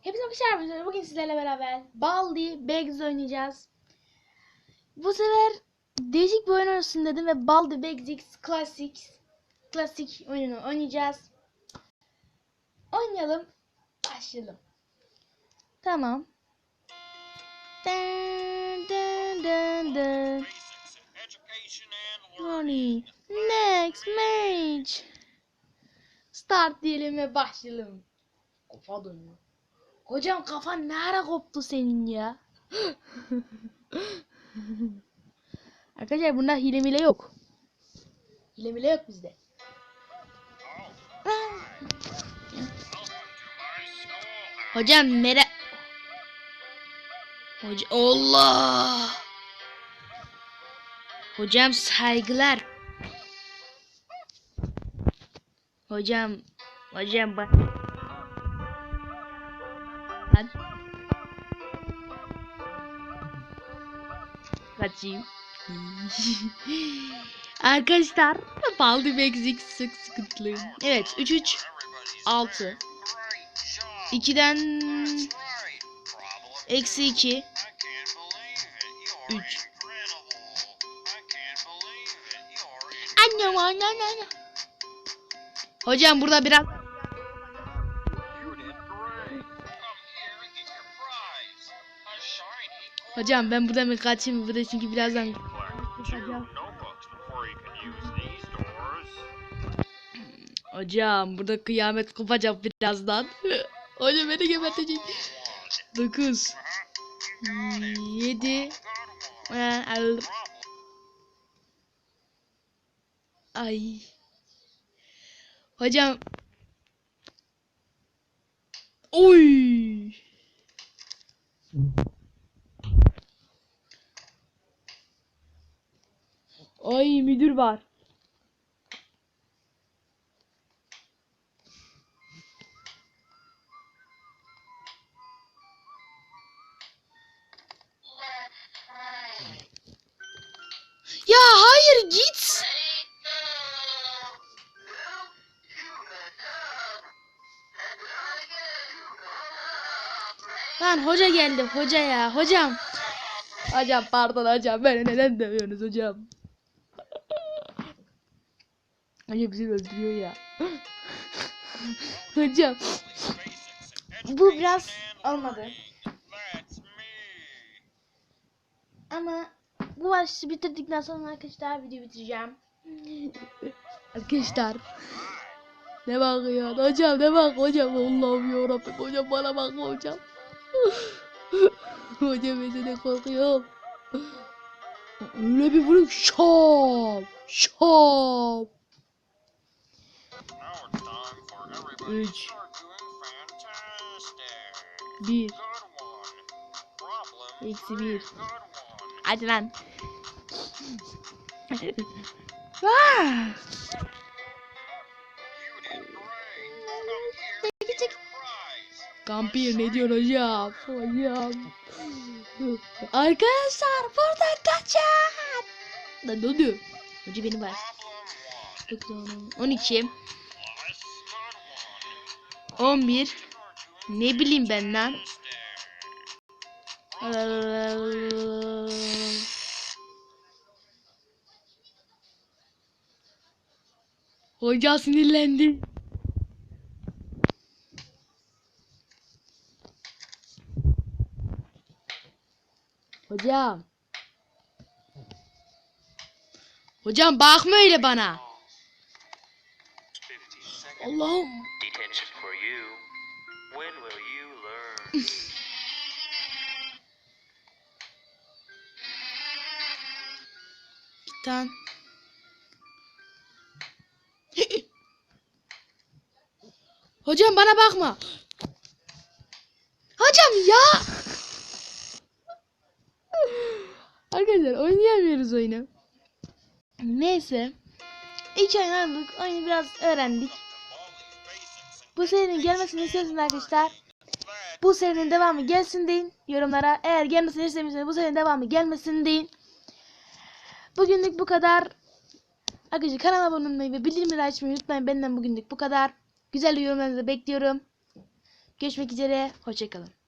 Hepinize hoş geldiniz. Bugün sizlerle beraber Baldi Bags oynayacağız. Bu sefer değişik bir oyun olsun dedim ve Baldi Bags Classic Classic oyununu oynayacağız. Oynayalım. Başlayalım. Tamam. Learning. Next match. Start diyelim ve başlayalım. Kafa dönüyor. Hocam kafan ne ara koptu senin ya? Arkadaşlar bunda hile mile yok. Hile mile yok bizde. Hocam nere... Hoca... Allah! Hocam saygılar. Hocam, hocam bak. Lan. Kaçayım. Arkadaşlar, Baldi Mexic sık sıkıntılı. Evet, 3 3 6 2'den eksi 2 3 Anne anne anne. Hocam burada biraz Hocam ben buradan bir kaçayım burada çünkü birazdan Hocam. Burada kıyamet kopacak birazdan. Hocam beni gebertecek. 9 7 Ay. Hocam. Oy. Ay müdür var. Ya hayır git. Lan hoca geldi hoca ya hocam. Hocam pardon hocam beni neden dövüyorsunuz hocam? Hani bizi öldürüyor ya. Hocam. Bu biraz olmadı. Ama bu başlığı bitirdikten sonra arkadaşlar video bitireceğim. arkadaşlar. Ne bakıyorsun hocam ne bak hocam Allah'ım yarabbim hocam bana bak hocam. hocam beni korkuyorum. Öyle bir vuruyor şap şap. 3 1 Eksi 1 Hadi lan. Çekil çekil Kampir ne diyor hocam? Hocam. Arkadaşlar buradan kaçın Lan ne oluyor? Hoca beni var 12 11 Ne bileyim ben lan. Hoca sinirlendi. Hocam. Hocam bakma öyle bana. Allah'ım. Detention for you. When will you learn? Tane. Hocam bana bakma. Hocam ya. Arkadaşlar oynayamıyoruz oyunu. Neyse. İlk oynadık. Oyunu biraz öğrendik. Bu serinin gelmesini istiyorsanız arkadaşlar. Bu serinin devamı gelsin deyin yorumlara. Eğer gelmesini istemiyorsanız bu serinin devamı gelmesin deyin. Bugünlük bu kadar. Arkadaşlar kanala abone olmayı ve bildirimleri açmayı unutmayın. Benden bugünlük bu kadar. Güzel yorumlarınızı bekliyorum. Görüşmek üzere. Hoşçakalın.